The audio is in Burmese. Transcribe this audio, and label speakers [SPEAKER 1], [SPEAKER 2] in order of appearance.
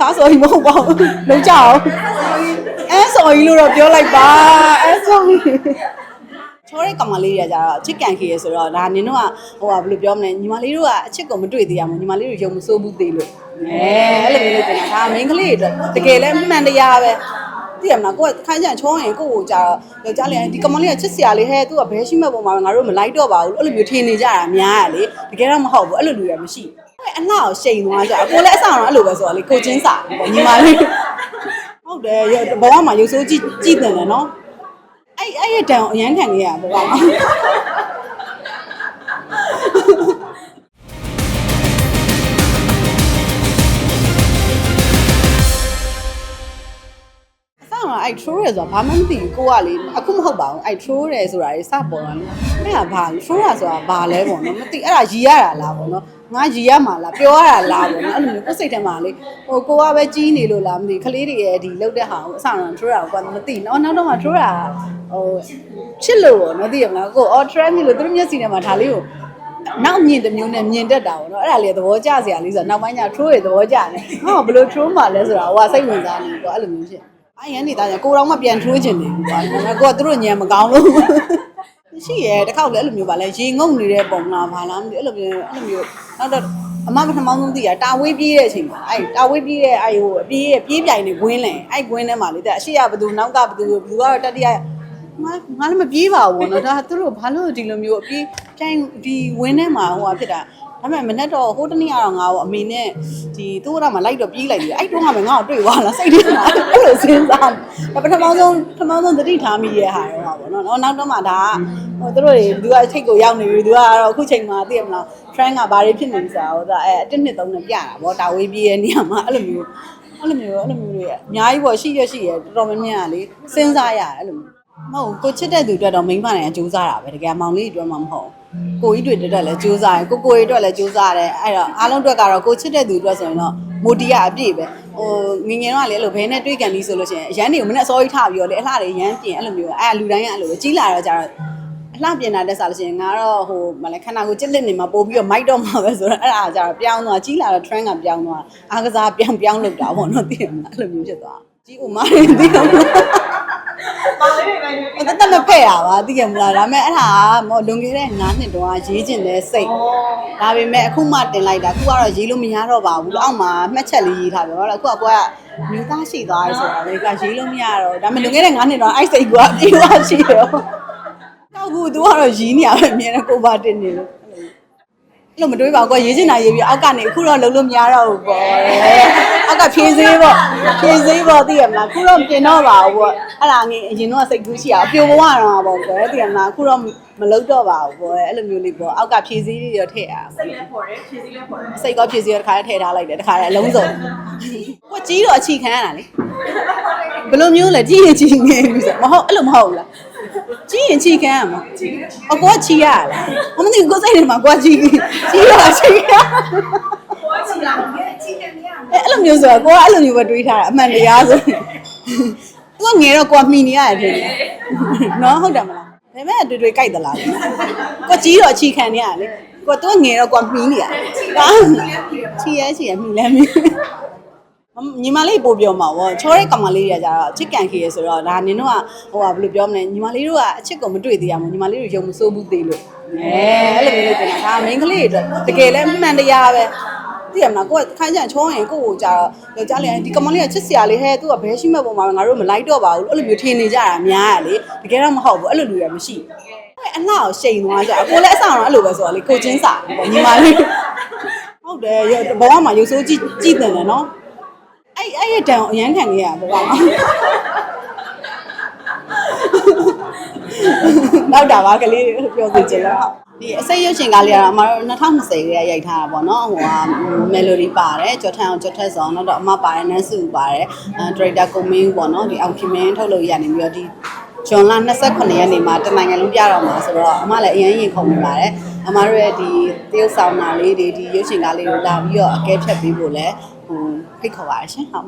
[SPEAKER 1] သားစော်ကြီးမဟုတ်ပါဘူးလုံးကြအောင်အဲစော်ကြီးလို့တော့ပြောလိုက်ပါအဲစော်ကြီးချောတဲ့ကောင်မလေးတွေကကြတော့ချစ်ကန်ခေရဆိုတော့ဒါနင်တို့ကဟိုကဘယ်လိုပြောမလဲညီမလေးတို့ကအချစ်ကိုမတွေ့သေးရမို့ညီမလေးတို့ယုံမစိုးဘူးသေးလို့အဲအဲ့လိုမျိုးလို့တင်တာဒါမိန်းကလေးတွေအတွက်တကယ်လဲမှန်တရားပဲသိရမလားကိုကခိုင်းကြချောရင်ကိုကိုကြတော့ယောက်ျားလေးဒီကောင်မလေးကချစ်စရာလေးဟဲ့သူကဘဲရှိမဲ့ပုံမှာငါတို့မလိုက်တော့ပါဘူးအဲ့လိုမျိုးထင်နေကြတာများရလေတကယ်တော့မဟုတ်ဘူးအဲ့လိုလူရမရှိဘူး အလှကိုရှိန်သွားကြအကိုလည်းအဆောင်တော့အဲ့လိုပဲဆိုတော့လေကိုချင်းစာပေါ့ညီမလေးဟုတ်တယ်ဘဝမှာရုပ်ဆိုးကြည့်ကြည့်တယ်နော်အဲ့အဲ့ရတန်အရန်ခံနေရဘဝမှာအဆောင်တော့အဲ့ troll ရယ်ဆိုတာဘာမှမသိဘူးကိုကလေအခုမဟုတ်ပါဘူးအဲ့ troll ရယ်ဆိုတာလေစပေါ်တာလေ အဲ့ဒါဘာ troll ရဆိုတာဘာလဲပေါ့နော်မသိအဲ့ဒါရီရတာလားပေါ့နော်ငါရီရမှာလားပြောရတာလားပေါ့နော်အဲ့လိုမျိုးကိုယ်စိတ်ထဲမှာလေဟိုကိုကပဲကြီးနေလို့လားမသိခလေးတွေရဲ့ဒီလောက်တဲ့ဟာကိုအဆောင်တော့ troll ရကိုကမသိနော်နောက်တော့မှ troll ရဟိုချစ်လို့ပေါ့နော်သိရမလားကိုအော် trend မျိုးလို့သူတို့မျက်စိထဲမှာဒါလေးကိုနောက်မြင်တစ်မျိုးနဲ့မြင်တတ်တာပေါ့နော်အဲ့ဒါလေသဘောကျစရာလေးဆိုတော့နောက်ပိုင်းကျ troll ရသဘောကျတယ်ဟောဘယ်လို troll မှလဲဆိုတာဟိုကစိတ်ဝင်စားနေပေါ့အဲ့လိုမျိုးဖြစ်အဲ့ရန်နေတာကိုတော့မှပြန်ထိုးချင်တယ်ကွာဒါပေမဲ့ကိုကသူတို့ညံမကောင်းလို့ ရှိရဲတစ်ခေါက်လည်းအဲ့လိုမျိုးပါလဲရေငုံနေတဲ့ပုံလားဘာလားမသိအဲ့လိုမျိုးအဲ့လိုမျိုးနောက်တော့အမပထမဆုံးသိရတာဝေးပြေးတဲ့အချိန်မှာအဲ့တာဝေးပြေးတဲ့အဲ့ဟိုအပြေးရဲ့ပြေးပြိုင်နေဝင်းလဲအဲ့ဝင်းထဲမှာလေတဲ့အရှိရဘသူနောက်ကဘသူဘသူကတော့တတိယငါငါလည်းမပြေးပါဘူးနော်ဒါသူတို့ဘာလို့ဒီလိုမျိုးအပြေးပြိုင်ဒီဝင်းထဲမှာဟိုဟာဖြစ်တာဒါပေမဲ့မနေ့တော့ဟိုတနေ့ကတော့ငါ့ကိုအမေနဲ့ဒီသူ့ကတော့မှလိုက်တော့ပြေးလိုက်ပြီအဲ့တုန်းကမှငါ့ကိုတွေ့သွားလားစိတ်ထဲမှာအဲ့လိုစဉ်းစားတယ်ပထမဆုံးပထမဆုံးသတိထားမိရဲ့ဟာရော ပါဘောနော်နောက်တော့မှဒါကဟိုသူတို့တွေသူကအထိတ်ကိုရောက်နေပြီသူကတော့အခုချိန်မှာသိရမလား trend ကဘာတွေဖြစ်နေလဲဆိုတာဟိုဒါအဲအတစ်နှစ်သုံးနဲ့ပြတာဗောတာဝေးပြေးရဲ့နေရာမှာအဲ့လိုမျိုးအဲ့လိုမျိုးအဲ့လိုမျိုးတွေအများကြီးပေါ့ရှိရရှိရတော်တော်များများကလေစဉ်းစားရတယ်အဲ့လိုမျိုးမဟုတ်ကိုချစ်တဲ့သူအတွက်တော့မိန်းမနိုင်အကျိုးစားတာပဲတကယ်မောင်လေးအတွက်မှမဟုတ်ကိုကြီးတွေအတွက်လည်းကြိုးစားတယ်ကိုကိုကြီးအတွက်လည်းကြိုးစားတယ်အဲ့တော့အားလုံးအတွက်ကတော့ကိုချစ်တဲ့သူအတွက်ဆိုရင်တော့မိုတီယာအပြည့်ပဲ ဟိုငငယ်တော့ကလည်းအဲ့လိုဘဲနဲ့တွေးကန်ပြီးဆိုလို့ရှိရင်အရန်တွေကိုမနဲ့အစောကြီးထားပြီးတော့လေအလှတွေရမ်းပြင်အဲ့လိုမျိုးအဲ့လူတိုင်းကအဲ့လိုပဲကြီးလာတော့ကြတော့အလှပြင်တာတက်စားလို့ရှိရင်ငါတော့ဟိုမလဲခန္ဓာကိုယ်ကြစ်လက်နေမှာပို့ပြီးတော့မိုက်တော့မှာပဲဆိုတော့အဲ့ဒါကြတော့ပြောင်းသွားကြီးလာတော့ trend ကပြောင်းသွားအားကစားပြောင်းပြောင်းလုပ်တာပေါ့နော်သိရမလားအဲ့လိုမျိုးဖြစ်သွားကြီးဦးမားတယ်သိရမလားအသက်သ က်မဖက်ရပါသိရမလားဒါပေမဲ့အဲ့ဒါကမောလွန်ခဲ့တဲ့9နှစ်တုန်းကရေးကျင်တဲ့စိတ်ဒါပေမဲ့အခုမှတင်လိုက်တာအခုကတော့ရေးလို့မရတော့ပါဘူးအောက်မှာမှတ်ချက်လေးရေးထားပြီဟုတ်လားအခုကကိုကမျိုးသားရှိသွားပြီဆိုတာလေကရေးလို့မရတော့ဒါပေမဲ့လွန်ခဲ့တဲ့9နှစ်တုန်းကအဲ့စိတ်ကအပြေးသွားရှိတယ်တောက်ဘူးသူကတော့ရီးနေရပဲအမြဲတမ်းကိုပါတင်နေလို့ အဲ့လိုမတွေးပါဘူးကွာရေးချင်တာရေးပြီးအောက်ကနေအခုတော့လုံးလို့မရတော့ဘူးပေါ့အောက်ကဖြည့်စည်းပေါ့ဖြည့်စည်းပေါ့သိရမလားအခုတော့ပြင်တော့ပါဘူးပေါ့အဲ့ဒါငင်းအရင်တော့စိတ်ကူးရှိအောင်အပြိုဘဝတော့ပေါ့ကွယ်သိရမလားအခုတော့မလုံးတော့ပါဘူးပေါ့အဲ့လိုမျိုးလေးပေါ့အောက်ကဖြည့်စည်းလေးရောထည့်အောင်
[SPEAKER 2] စိတ်လည်းပေါ်တယ်ဖြည့်စည်းလည်းပေါ်တယ်
[SPEAKER 1] စိတ်ကောဖြည့်စည်းရတစ်ခါတည်းထည့်ထားလိုက်တယ်တစ်ခါတည်းအလုံးစုံကိုကြီးတော့အချီခံရတာလေဘယ်လိုမျိုးလဲကြီးရင်ကြီးနေပြီဆိုမဟုတ်အဲ့လိုမဟုတ်လား ကြီးရင်ချီခံရမှာအကောချီရလားအမသိကိုယ်စိတ်ထဲမှာကိုကချီချီရချီရ
[SPEAKER 2] ပေါ်ချီလာတယ်ချီတယ်မရဘူး
[SPEAKER 1] အဲ့လိုမျိုးဆိုတော့ကိုကအဲ့လိုမျိုးပဲတွေးထားတာအမှန်တရားဆိုရင်သူကငယ်တော့ကိုကမှီနေရတယ်ဖြစ်နေနော်ဟုတ်တယ်မလားဒါပေမဲ့တွေ့တွေ့ကြိုက်သလားကိုကြီးတော့အချီခံနေရလေကိုသူကငယ်တော့ကိုကမှီနေရတယ်ချီရချီရမှီလဲမှီ ညီမလေးပို့ပြောမှာဗောချောတဲ့ကောင်မလေးတွေကကြတော့ချစ်ကန်ခေရဆိုတော့ဒါနင်တို့ကဟိုကဘယ်လိုပြောမလဲညီမလေးတို့ကအချစ်ကိုမတွေ့သေးရမို့ညီမလေးတို့ယုံမစိုးဘူးသေးလို့အဲအဲ့လိုမျိုးလို့တင်တာဒါမိန်းကလေးတွေအတွက်တကယ်လဲမှန်တရားပဲသိရမလားကိုကခိုင်းကြချောရင်ကိုကိုကြတော့ယောက်ျားလေးဒီကောင်မလေးကချစ်စရာလေးဟဲ့သူကဘဲရှိမဲ့ပုံမှာငါတို့မလိုက်တော့ပါဘူးအဲ့လိုမျိုးထင်နေကြတာများရလေတကယ်တော့မဟုတ်ဘူးအဲ့လိုလူတွေမရှိဘူးအလှကိုရှိန်သွားကြအကိုလည်းအဆောင်တော့အဲ့လိုပဲဆိုတော့လေကိုချင်းစာပေါ့ညီမလေးဟုတ်တယ်ဘဝမှာရုပ်ဆိုးကြည့်ကြည့်တယ်နော် အဲ့အဲ့ရတန်အရန်ခံနေရပါဘာနောက်တာပါကလေးပြောပြချင်လို့ဟုတ်ဒီအစိတ်ရုပ်ရှင်ကားလေးကတော့အမတို့2020ကရိုက်ထားတာပေါ့နော်ဟိုဟာမယ်လိုဒီပါတယ်ကျော်ထန်အောင်ကျော်ထက်ဆောင်နောက်တော့အမပါတယ်နန်းစုပါတယ်အဲဒရိုက်တာကိုမင်းပေါ့နော်ဒီအောင်ခင်မင်းထုတ်လို့ရနေပြီးတော့ဒီဂျွန်လာ28ရက်နေ့မှာတနိုင်ငံလုံးပြတော့မှာဆိုတော့အမလည်းအရင်ရင်ခုန်နေပါတယ်အမတို့ရဲ့ဒီတရုတ်ဆောင်နာလေးတွေဒီရုပ်ရှင်ကားလေးကိုလာပြီးတော့အကဲဖြတ်ပေးဖို့လဲဟို ဖိတ်ခေါ်ပါရရှင်ဟုတ်